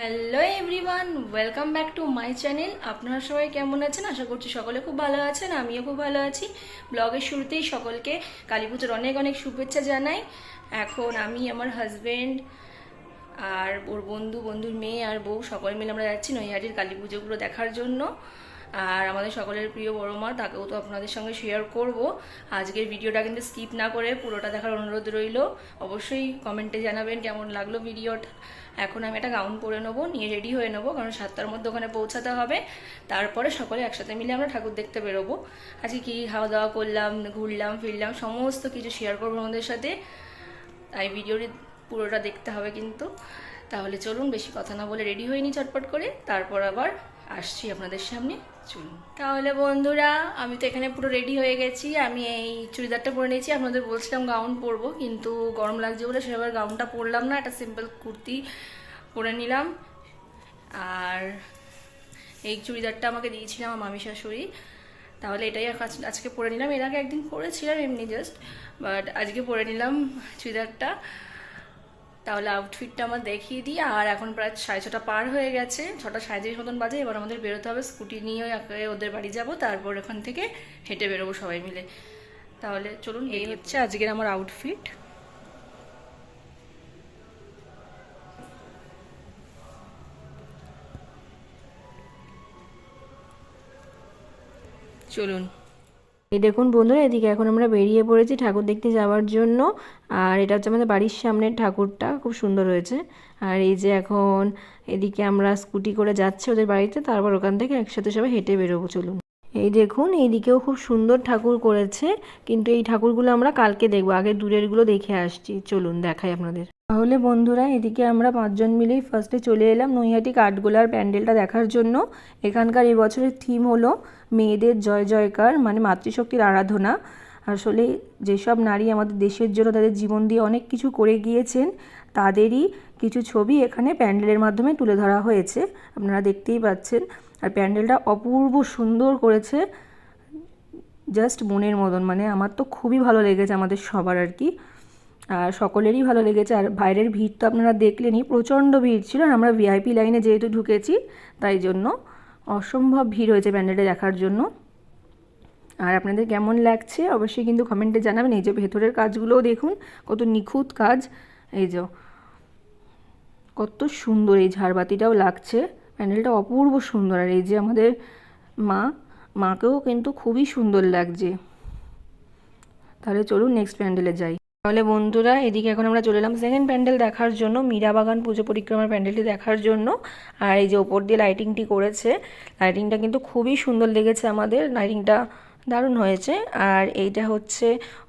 Hello everyone welcome back to my channel আপনারা সবাই কেমন আছেন? আশা করছি সকলে খুব ভালো আছেন, আমিও খুব ভালো আছি। ব্লগের শুরুতেই সকলকে কালী পুজোর অনেক অনেক শুভেচ্ছা জানাই। এখন আমি, আমার হাজব্যান্ড আর ওর বন্ধু, বন্ধুর মেয়ে আর বউ, সকলে মিলে আমরা যাচ্ছি নৈহাটির কালী পুজোগুলো দেখার জন্য। আর আমাদের সকলের প্রিয় বড় মা, তাকেও তো আপনাদের সঙ্গে শেয়ার করব। আজকের ভিডিওটা কিন্তু স্কিপ না করে পুরোটা দেখার অনুরোধ রইল। অবশ্যই কমেন্টে জানাবেন কেমন লাগল ভিডিওটা। এখন আমি একটা গাউন পরে নেব, নিয়ে রেডি হয়ে নেব, কারণ সাতটার মধ্যে ওখানে পৌঁছাতে হবে। তারপরে সকলে একসাথে মিলে আমরা ঠাকুর দেখতে বেরোবো। আজকে কী খাওয়া দাওয়া করলাম, ঘুরলাম, ফিরলাম, সমস্ত কিছু শেয়ার করব আমাদের সাথে। তাই ভিডিওটি পুরোটা দেখতে হবে কিন্তু। তাহলে চলুন, বেশি কথা না বলে রেডি হয়ে নিই চটপট করে। তারপর আবার আসছি আপনাদের সামনে। চলুন তাহলে বন্ধুরা, আমি তো এখানে পুরো রেডি হয়ে গেছি। আমি এই চুড়িদারটা পরে নিয়েছি। আপনাদের বলছিলাম গাউন পরবো, কিন্তু গরম লাগছে বলে সেবার গাউনটা পরলাম না। একটা সিম্পল কুর্তি পরে নিলাম। আর এই চুড়িদারটা আমাকে দিয়েছিলাম আমার মামি শাশুড়ি। তাহলে এটাই আজ- আজকে পরে নিলাম। এর আগে একদিন পরেছিলাম এমনি জাস্ট বাট আজকে পরে নিলাম চুড়িদারটা। তাহলে আউটফিটটা আমার দেখিয়ে দিই। আর এখন প্রায় সাড়ে ছটা পার হয়ে গেছে। ছটা সাঁত্রিশ মতন বাজে। এবার আমাদের বেরোতে হবে স্কুটি নিয়ে ওদের বাড়ি যাব। তারপর এখান থেকে হেঁটে বেরোবো সবাই মিলে। তাহলে চলুন এই হচ্ছে আজকের আমার আউটফিট চলুন। এই দেখুন বন্ধুরা, এদিকে এখন আমরা বেরিয়ে পড়েছি ঠাকুর দেখতে যাওয়ার জন্য। আর এটা হচ্ছে আমাদের বাড়ির সামনের ঠাকুরটা, খুব সুন্দর হয়েছে। আর এই যে এখন এদিকে আমরা স্কুটি করে যাচ্ছি ওদের বাড়িতে, তারপর ওখান থেকে একসাথে সবাই হেঁটে বেরোবো, চলুন। এই দেখুন, এইদিকেও খুব সুন্দর ঠাকুর করেছে, কিন্তু এই ঠাকুরগুলো আমরা কালকে দেখব, আগে দূরেরগুলো দেখে আসছি। চলুন, দেখাই আপনাদের। তাহলে বন্ধুরা, এদিকে আমরা পাঁচজন মিলেই ফার্স্টে চলে এলাম নৈহাটি কাঠগোলার প্যান্ডেলটা দেখার জন্য। এখানকার এই বছরের থিম হলো মেয়েদের জয় জয়কার মানে মাতৃশক্তির আরাধনা। আসলে যেসব নারী আমাদের দেশের জন্য তাদের জীবন দিয়ে অনেক কিছু করে গিয়েছেন, তাদেরই কিছু ছবি এখানে প্যান্ডেলের মাধ্যমে তুলে ধরা হয়েছে। আপনারা দেখতেই পাচ্ছেন, আর প্যান্ডেলটা অপূর্ব সুন্দর করেছে। জাস্ট মনের মতন মানে আমার তো খুবই ভালো লেগেছে আমাদের সবার আর কি। আর সকলেরই ভালো লেগেছে। আর বাইরের ভিড় তো আপনারা দেখলেনই, প্রচণ্ড ভিড় ছিল আর আমরা ভিআইপি লাইনে যেহেতু ঢুকেছি, তাই জন্য অসম্ভব ভিড় হয়েছে প্যান্ডেলটা দেখার জন্য। আর আপনাদের কেমন লাগছে অবশ্যই কিন্তু কমেন্টে জানাবেন। এই যে ভেতরের কাজগুলোও দেখুন, কত নিখুঁত কাজ। এই যে কত সুন্দর এই ঝাড়বাতিটাও লাগছে। প্যান্ডেলটা অপূর্ব সুন্দর আর এই যে আমাদের মা, মাকেও কিন্তু খুবই সুন্দর লাগছে। তাহলে চলুন নেক্সট প্যান্ডেলে যাই। তাহলে বন্ধুরা, এদিকে এখন আমরা চলে এলাম সেকেন্ড প্যান্ডেল দেখার জন্য মীরাবাগান পুজো পরিক্রমার প্যান্ডেলটি দেখার জন্য। আর এই যে ওপর দিয়ে লাইটিংটি করেছে লাইটিংটা কিন্তু খুবই সুন্দর লেগেছে আমাদের লাইটিংটা দারুণ হয়েছে। আর এইটা হচ্ছে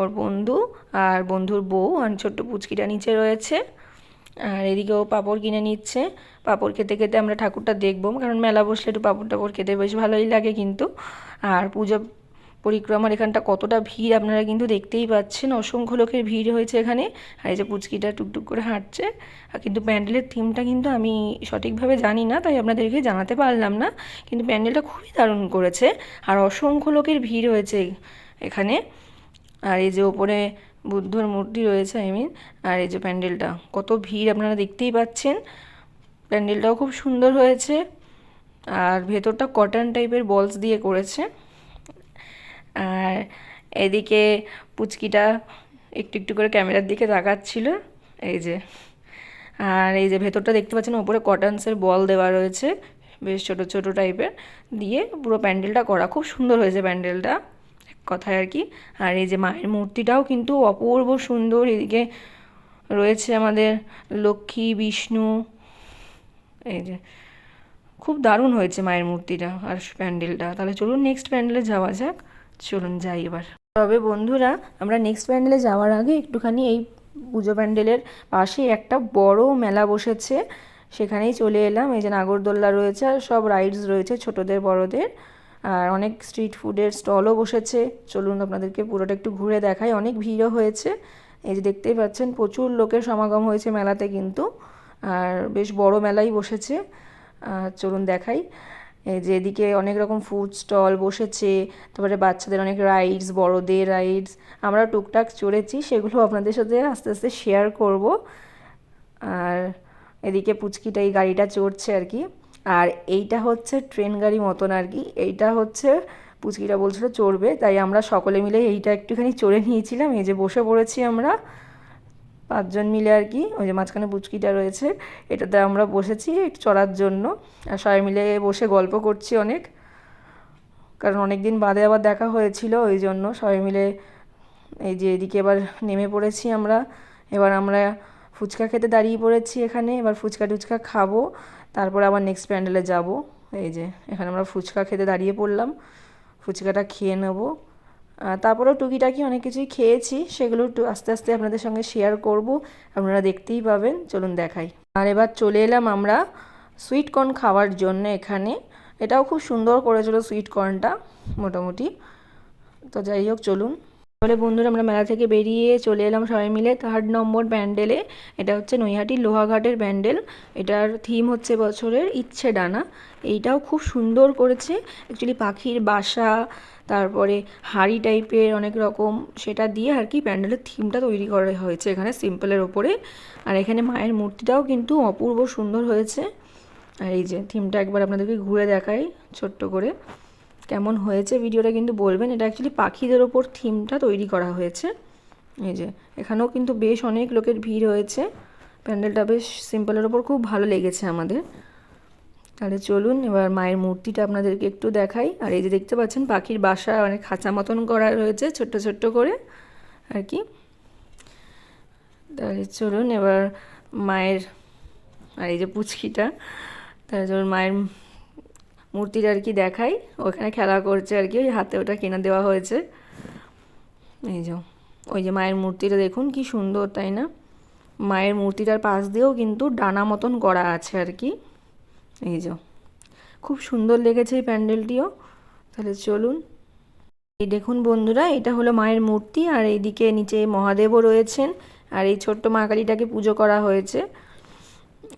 ওর বন্ধু আর বন্ধুর বউ, আর ছোট্ট পুচকিটা নিচে রয়েছে। আর এদিকে ও পাঁপড় কিনে নিচ্ছে। পাঁপড় খেতে খেতে আমরা ঠাকুরটা দেখব, কারণ মেলা বসলে একটু পাঁপড় টাপড় খেতে বেশ ভালোই লাগে কিন্তু। আর পুজো পরিক্রমার এখানটা কতটা ভিড় আপনারা কিন্তু দেখতেই পাচ্ছেন। অসংখ্য লোকের ভিড় হয়েছে এখানে। আর এই যে পুচকিটা টুকটুক করে হাঁটছে। আর কিন্তু প্যান্ডেলের থিমটা কিন্তু আমি সঠিকভাবে জানি না, তাই আপনাদেরকে জানাতে পারলাম না। কিন্তু প্যান্ডেলটা খুবই দারুণ করেছে। আর অসংখ্য লোকের ভিড় হয়েছে এখানে। আর এই যে ওপরে বুদ্ধর মূর্তি রয়েছে আই মিন আর এই যে প্যান্ডেলটা। কত ভিড় আপনারা দেখতেই পাচ্ছেন। প্যান্ডেলটাও খুব সুন্দর হয়েছে। আর ভেতরটা কটন টাইপের বলস দিয়ে করেছে। আর এদিকে পুচকিটা একটু একটু করে ক্যামেরার দিকে তাকাচ্ছিল, এই যে। আর এই যে ভেতরটা দেখতে পাচ্ছেন, ওপরে কটনসের বল দেওয়া রয়েছে, বেশ ছোট ছোট টাইপের, দিয়ে পুরো প্যান্ডেলটা করা, খুব সুন্দর হয়েছে প্যান্ডেলটা, এক কথায় আর কি। আর এই যে মায়ের মূর্তিটাও কিন্তু অপূর্ব সুন্দর, এদিকে রয়েছে আমাদের লক্ষ্মী, বিষ্ণু, এই যে। খুব দারুণ হয়েছে মায়ের মূর্তিটা আর প্যান্ডেলটা। তাহলে চলুন নেক্সট প্যান্ডেলে যাওয়া যাক। চলুন যাই এবার। তবে বন্ধুরা, আমরা নেক্সট প্যান্ডেলে যাওয়ার আগে একটুখানি এই পুজো প্যান্ডেলের পাশে একটা বড় মেলা বসেছে। সেখানেই চলে এলাম। এই যে নাগরদোল্লা রয়েছে, আর সব রাইডস রয়েছে ছোটদের, বড়দের। আর অনেক স্ট্রিট ফুডের স্টলও বসেছে। চলুন আপনাদেরকে পুরোটা একটু ঘুরে দেখাই। অনেক ভিড়ও হয়েছে। এই যে দেখতেই পাচ্ছেন, প্রচুর লোকের সমাগম হয়েছে মেলাতে কিন্তু। আর বেশ বড় মেলাই বসেছে। চলুন দেখাই। এই যে এদিকে অনেক রকম ফুড স্টল বসেছে, তারপরে বাচ্চাদের অনেক রাইডস বড়দের রাইডস আমরা টুকটাক চড়েছি, সেগুলো আপনাদের সাথে আস্তে আস্তে শেয়ার করব। আর এদিকে পুচকিটা এই গাড়িটা চড়ছে আর কি। আর এইটা হচ্ছে ট্রেন গাড়ি মতন আর কি, এইটা হচ্ছে পুচকিটা বলছিল চড়বে, তাই আমরা সকলে মিলে এইটা একটুখানি চড়ে নিয়েছিলাম, এই যে বসে পড়েছি আমরা। পাঁচজন মিলে আর কি, ওই যে মাঝখানে পুচকিটা রয়েছে, এটাতে আমরা বসেছি চড়ার জন্য। আর সবাই মিলে বসে গল্প করছি অনেক। কারণ অনেক দিন বাদে আবার দেখা হয়েছিল, ওই জন্য সবাই মিলে এই যে এদিকে এবার নেমে পড়েছি আমরা। এবার আমরা ফুচকা খেতে দাঁড়িয়ে পড়েছি এখানে, এবার ফুচকা টুচকা খাব, তারপর আবার নেক্সট প্যান্ডেলে যাব। এই যে এখানে আমরা ফুচকা খেতে দাঁড়িয়ে পড়লাম, ফুচকাটা খেয়ে নেব। তারপরেও টুকিটাকি অনেক কিছুই খেয়েছি, সেগুলো আস্তে আস্তে আপনাদের সঙ্গে শেয়ার করব, আপনারা দেখতেই পাবেন, চলুন দেখাই। আর এবার চলে এলাম আমরা সুইট কর্ন খাওয়ার জন্য এখানে। এটাও খুব সুন্দর করেছিল সুইট কর্নটা মোটামুটি। তো যাই হোক, চলুন। তাহলে বন্ধুরা, আমরা মেলা থেকে বেরিয়ে চলে এলাম সবাই মিলে থার্ড নম্বর প্যান্ডেলে এটা হচ্ছে নৈহাটির লোহাঘাটের প্যান্ডেল এটার থিম হচ্ছে বছরের ইচ্ছে ডানা। এইটাও খুব সুন্দর করেছে। অ্যাকচুয়ালি পাখির বাসা তারপরে হাড়ি টাইপের অনেক রকম সেটা দিয়ে আর কি প্যান্ডেলের থিমটা তৈরি করা হয়েছে এখানে সিম্পলের ওপরে। আর এখানে মায়ের মূর্তিটাও কিন্তু অপূর্ব সুন্দর হয়েছে। আর এই যে থিমটা একবার আপনাদেরকে ঘুরে দেখাই ছোট্ট করে। কেমন হয়েছে ভিডিওটা কিন্তু বলবেন। এটা অ্যাকচুয়ালি পাখিদের ওপর থিমটা তৈরি করা হয়েছে। এই যে এখানেও কিন্তু বেশ অনেক লোকের ভিড় হয়েছে। প্যান্ডেলটা বেশ সিম্পলের ওপর খুব ভালো লেগেছে আমাদের। তাহলে চলুন, এবার মায়ের মূর্তিটা আপনাদেরকে একটু দেখাই। আর এই যে দেখতে পাচ্ছেন, পাখির বাসা অনেক খাঁচা মতন করা রয়েছে, ছোট্ট ছোট্ট করে, আর কি। তাহলে চলুন, এবার মায়ের, আর এই যে পুচকিটা, তাহলে চলুন মায়ের মূর্তিটা আর কি দেখাই। ওখানে খেলা করছে আর কি, ওই হাতে ওটা কেনা দেওয়া হয়েছে। এই যে, ওই যে মায়ের মূর্তিটা দেখুন, কি সুন্দর, তাই না? মায়ের মূর্তিটার পাশ দিয়েও কিন্তু ডানা মতন করা আছে আর কি। এই যে, খুব সুন্দর লেগেছে এই প্যান্ডেলটিও। তাহলে চলুন। এই দেখুন বন্ধুরা, এটা হলো মায়ের মূর্তি, আর এইদিকে নিচে মহাদেবও রয়েছেন, আর এই ছোট্ট মা কালীটাকে পুজো করা হয়েছে।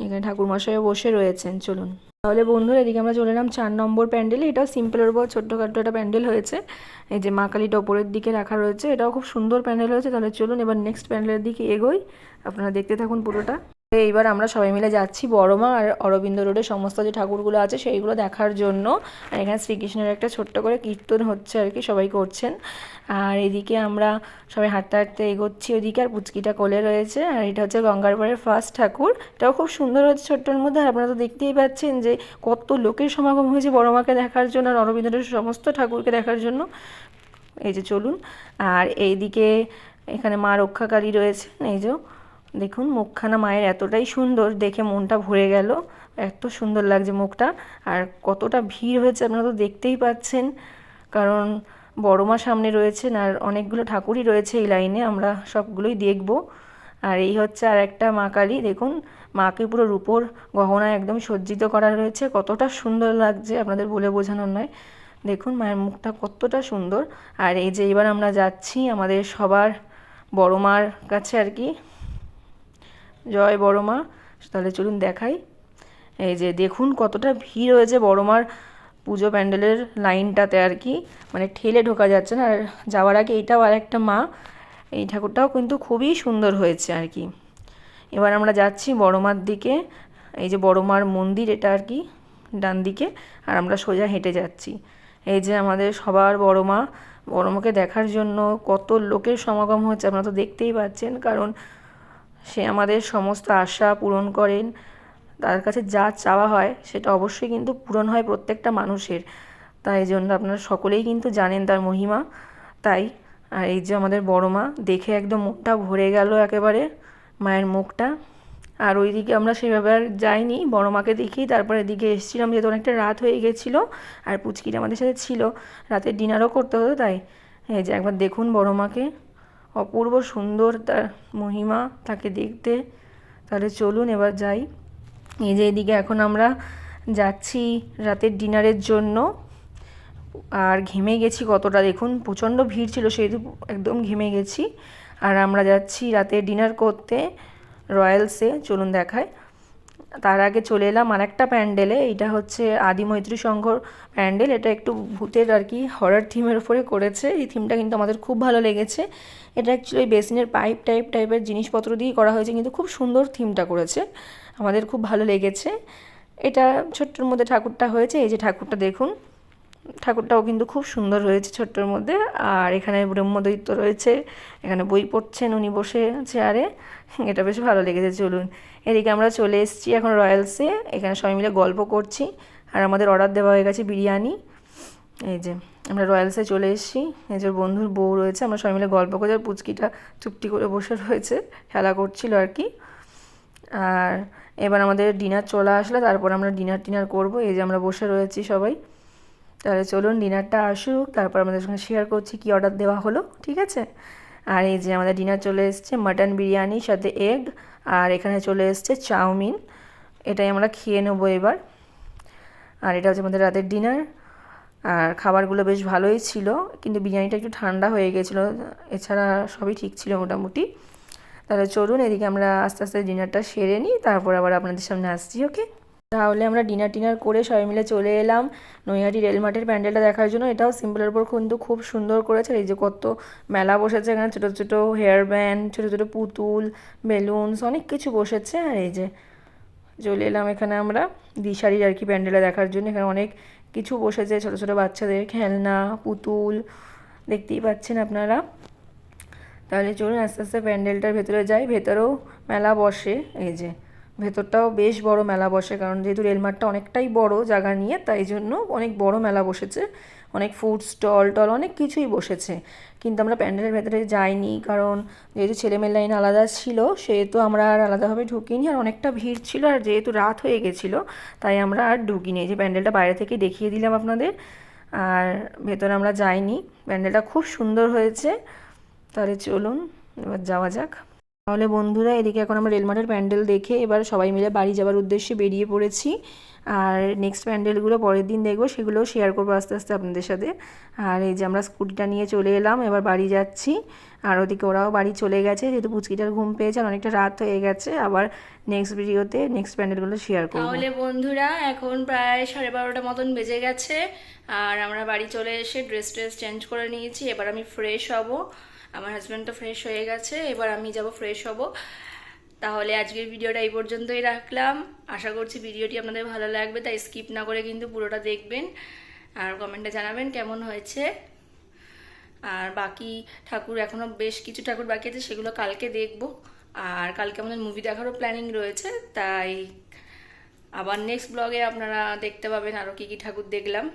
এখানে ঠাকুরমশাইও বসে রয়েছেন, চলুন। তাহলে বন্ধুরা, এদিকে আমরা চলে এলাম চার নম্বর প্যান্ডেলে। এটাও সিম্পলের উপর ছোট্টখাট্টো একটা প্যান্ডেল হয়েছে। এই যে মা কালীটা ওপরের দিকে রাখা রয়েছে, এটাও খুব সুন্দর প্যান্ডেল হয়েছে। তাহলে চলুন এবার নেক্সট প্যান্ডেলের দিকে এগোই। আপনারা দেখতে থাকুন পুরোটা। এইবার আমরা সবাই মিলে যাচ্ছি বড়মা আর অরবিন্দ রোডের সমস্ত যে ঠাকুরগুলো আছে সেইগুলো দেখার জন্য। আর এখানে শ্রীকৃষ্ণের একটা ছোট্ট করে কীর্তন হচ্ছে আর কি সবাই করছেন। আর এদিকে আমরা সবাই হাঁটতে হাঁটতে এগোচ্ছি ওদিকে আর পুচকিটা কোলে রয়েছে। আর এটা হচ্ছে গঙ্গারপাড়ের ফার্স্ট ঠাকুর। এটাও খুব সুন্দর হচ্ছে ছোট্টর মধ্যে। আর আপনারা তো দেখতেই পাচ্ছেন যে কত লোকের সমাগম হয়েছে বড়মাকে দেখার জন্য আর অরবিন্দের সমস্ত ঠাকুরকে দেখার জন্য। এই যে চলুন। আর এইদিকে এখানে মা রক্ষাকারী রয়েছে এই যে দেখুন, মুখখানা মায়ের এতটাই সুন্দর দেখে মনটা ভরে গেল। এত সুন্দর লাগছে মুখটা। আর কতটা ভিড় হয়েছে আপনারা তো দেখতেই পাচ্ছেন। কারণ বড় মা সামনে রয়েছেন আর অনেকগুলো ঠাকুরই রয়েছে এই লাইনে। আমরা সবগুলোই দেখব। আর এই হচ্ছে আর একটা মা কালী। দেখুন, মাকে পুরো রূপোর গহনায় একদম সজ্জিত করা রয়েছে। কতটা সুন্দর লাগছে আপনাদের বলে বোঝানোর নয়। দেখুন, মায়ের মুখটা কতটা সুন্দর। আর এই যে এবার আমরা যাচ্ছি আমাদের সবার বড় মার কাছে আর কি। জয় বড় মা তাহলে চলুন দেখাই। এই যে দেখুন কতটা ভিড় হয়েছে বড় মার পুজো প্যান্ডেলের লাইনটাতে আর কি। মানে ঠেলে ঢোকা যাচ্ছে না। আর যাওয়ার আগে এইটাও আর একটা মা। এই ঠাকুরটাও কিন্তু খুবই সুন্দর হয়েছে আর কি। এবার আমরা যাচ্ছি বড় মার দিকে। এই যে বড় মার মন্দির এটা আর কি, ডান দিকে। আর আমরা সোজা হেঁটে যাচ্ছি। এই যে আমাদের সবার বড় মা বড় মাকে দেখার জন্য কত লোকের সমাগম হচ্ছে আপনারা তো দেখতেই পাচ্ছেন। কারণ সে আমাদের সমস্ত আশা পূরণ করেন। তার কাছে যা চাওয়া হয়, সেটা অবশ্যই কিন্তু পূরণ হয় প্রত্যেকটা মানুষের। তাই জন্য আপনারা সকলেই কিন্তু জানেন তার মহিমা। তাই, আর এই যে আমাদের বড় মা, দেখে একদম মুখটা ভরে গেল একেবারে মায়ের মুখটা। আর ওই দিকে আমরা সেভাবে আর যাইনি, বড় মাকে দেখি তারপরে এদিকে এসেছিলাম, যেহেতু অনেকটা রাত হয়ে গেছিল, আর পুচকিটা আমাদের সাথে ছিল। রাতের ডিনারও করতে হতো তাই। এই যে একবার দেখুন বড় মাকে। অপূর্ব সুন্দর তার মহিমা তাকে দেখতে। তাহলে চলুন এবার যাই। এই যে এদিকে এখন আমরা যাচ্ছি রাতের ডিনারের জন্য। আর ঘেমে গেছি কতটা দেখুন, প্রচণ্ড ভিড় ছিল সেহেতু একদম ঘেমে গেছি। আর আমরা যাচ্ছি রাতে ডিনার করতে রয়্যালসে, চলুন দেখায়। তার আগে চলে এলাম আর একটা প্যান্ডেলে এটা হচ্ছে আদি মৈত্রী সংঘ প্যান্ডেল। এটা একটু ভূতের আর কি হরার থিমের উপরে করেছে। এই থিমটা কিন্তু আমাদের খুব ভালো লেগেছে। এটা অ্যাকচুয়ালি বেসিনের পাইপ টাইপ টাইপের জিনিসপত্র দিয়েই করা হয়েছে, কিন্তু খুব সুন্দর থিমটা করেছে। আমাদের খুব ভালো লেগেছে। এটা ছোট্টর মধ্যে ঠাকুরটা হয়েছে, এই যে ঠাকুরটা দেখুন। ঠাকুরটাও কিন্তু খুব সুন্দর হয়েছে ছোট্টর মধ্যে। আর এখানে ব্রহ্মদৈত্য রয়েছে, এখানে বই পড়ছেন উনি বসে চেয়ারে এটা বেশ ভালো লেগেছে, চলুন। এদিকে আমরা চলে এসেছি এখন রয়্যালসে এখানে সবাই মিলে গল্প করছি। আর আমাদের অর্ডার দেওয়া হয়ে গেছে বিরিয়ানি। এই যে, আমরা রয়্যালসে চলে এসেছি। এই যে বন্ধুর বউ রয়েছে, আমরা সবাই মিলে গল্প করছি, আর পুচকিটা চুপটি করে বসে রয়েছে, খেলা করছিল আর কি। আর এবার আমাদের ডিনার চলে আসলে, তারপর আমরা ডিনার টিনার করব। এই যে আমরা বসে রয়েছি সবাই। তাহলে চলুন ডিনারটা আসুক, তারপর আমাদের সঙ্গে শেয়ার করছি কি অর্ডার দেওয়া হলো, ঠিক আছে? আর এই যে আমাদের ডিনার চলে এসছে মাটন বিরিয়ানির সাথে এগ আর এখানে চলে এসছে চাউমিন। এটাই আমরা খেয়ে নেব এবার। আর এটা হচ্ছে আমাদের রাতের ডিনার আর খাবারগুলো বেশ ভালোই ছিল, কিন্তু বিরিয়ানিটা একটু ঠান্ডা হয়ে গেছিল, এছাড়া সবই ঠিক ছিল মোটামুটি। তাহলে চলুন এদিকে আমরা আস্তে আস্তে ডিনারটা সেরে নিই, তারপর আবার আপনাদের সামনে আসছি ওকে তাহলে আমরা ডিনার টিনার করে সবাই মিলে চলে এলাম। নৈহাটি রেলমার্টের প্যান্ডেলটা দেখার জন্য। এটাও সিম্পলের উপর কিন্তু খুব সুন্দর করেছে। এই যে কত মেলা বসেছে এখানে। ছোটো ছোটো হেয়ার ব্যান্ড ছোটো ছোটো পুতুল বেলুনস অনেক কিছু বসেছে। আর এই যে চলে এলাম এখানে আমরা দিশারির আর কি প্যান্ডেলটা দেখার জন্য। এখানে অনেক কিছু বসেছে ছোটো ছোটো বাচ্চাদের। খেলনা, পুতুল, দেখতেই পাচ্ছেন আপনারা। তাহলে চলুন আস্তে আস্তে প্যান্ডেলটার ভেতরে যাই। ভেতরেও মেলা বসে। এই যে ভেতরটাও বেশ বড় মেলা বসে, কারণ যেহেতু রেলমার্টটা অনেকটাই বড় জায়গা নিয়ে, তাই জন্য অনেক বড় মেলা বসেছে। অনেক ফুড স্টল টল, অনেক কিছুই বসেছে। কিন্তু আমরা প্যান্ডেলের ভেতরে যাইনি, কারণ যেহেতু ছেলেমেয়ের লাইন আলাদা ছিল, সেহেতু আমরা আর আলাদাভাবে ঢুকিনি, আর অনেকটা ভিড় ছিল, আর যেহেতু রাত হয়ে গেছিল, তাই আমরা আর ঢুকিনি। যে প্যান্ডেলটা বাইরে থেকে দেখিয়ে দিলাম আপনাদের, আর ভেতরে আমরা যাইনি। প্যান্ডেলটা খুব সুন্দর হয়েছে। তাহলে চলুন, এবার যাওয়া যাক। তাহলে বন্ধুরা, এদিকে এখন আমরা রেলমার্টের প্যান্ডেল দেখে এবার সবাই মিলে বাড়ি যাওয়ার উদ্দেশ্যে বেরিয়ে পড়েছি। আর নেক্সট প্যান্ডেলগুলো পরের দিন দেখব সেগুলোও শেয়ার করব আস্তে আস্তে আপনাদের সাথে। আর এই যে আমরা স্কুটিটা নিয়ে চলে এলাম, এবার বাড়ি যাচ্ছি। আর ওদিকে ওরাও বাড়ি চলে গেছে, যেহেতু পুচকিটার ঘুম পেয়েছে, আর অনেকটা রাত হয়ে গেছে। আবার নেক্সট ভিডিওতে নেক্সট প্যান্ডেলগুলো শেয়ার করব। তাহলে বন্ধুরা, এখন প্রায় সাড়ে বারোটা মতন বেজে গেছে। আর আমরা বাড়ি চলে এসে ড্রেস ট্রেস চেঞ্জ করে নিয়েছি, এবার আমি ফ্রেশ হব। আমার হাজব্যান্ড তো ফ্রেশ হয়ে গেছে, এবার আমি যাব ফ্রেশ হব। তাহলে আজকের ভিডিওটা এই পর্যন্তই রাখলাম। আশা করছি ভিডিওটি আপনাদের ভালো লাগবে, তাই স্কিপ না করে কিন্তু পুরোটা দেখবেন। আর কমেন্টে জানাবেন কেমন হয়েছে। আর বাকি ঠাকুর এখনও বেশ কিছু ঠাকুর বাকি আছে, সেগুলো কালকে দেখব। আর কালকে আমাদের মুভি দেখারও প্ল্যানিং রয়েছে, তাই আবার নেক্সট ব্লগে আপনারা দেখতে পাবেন আরও কী কী ঠাকুর দেখলাম।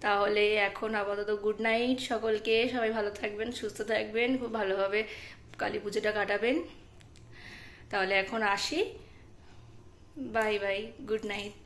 তাহলে এখন আপাতত গুড নাইট সকলকে। সবাই ভালো থাকবেন, সুস্থ থাকবেন, খুব ভালোভাবে কালী পুজোটা কাটাবেন। তাহলে এখন আসি। Bye bye good night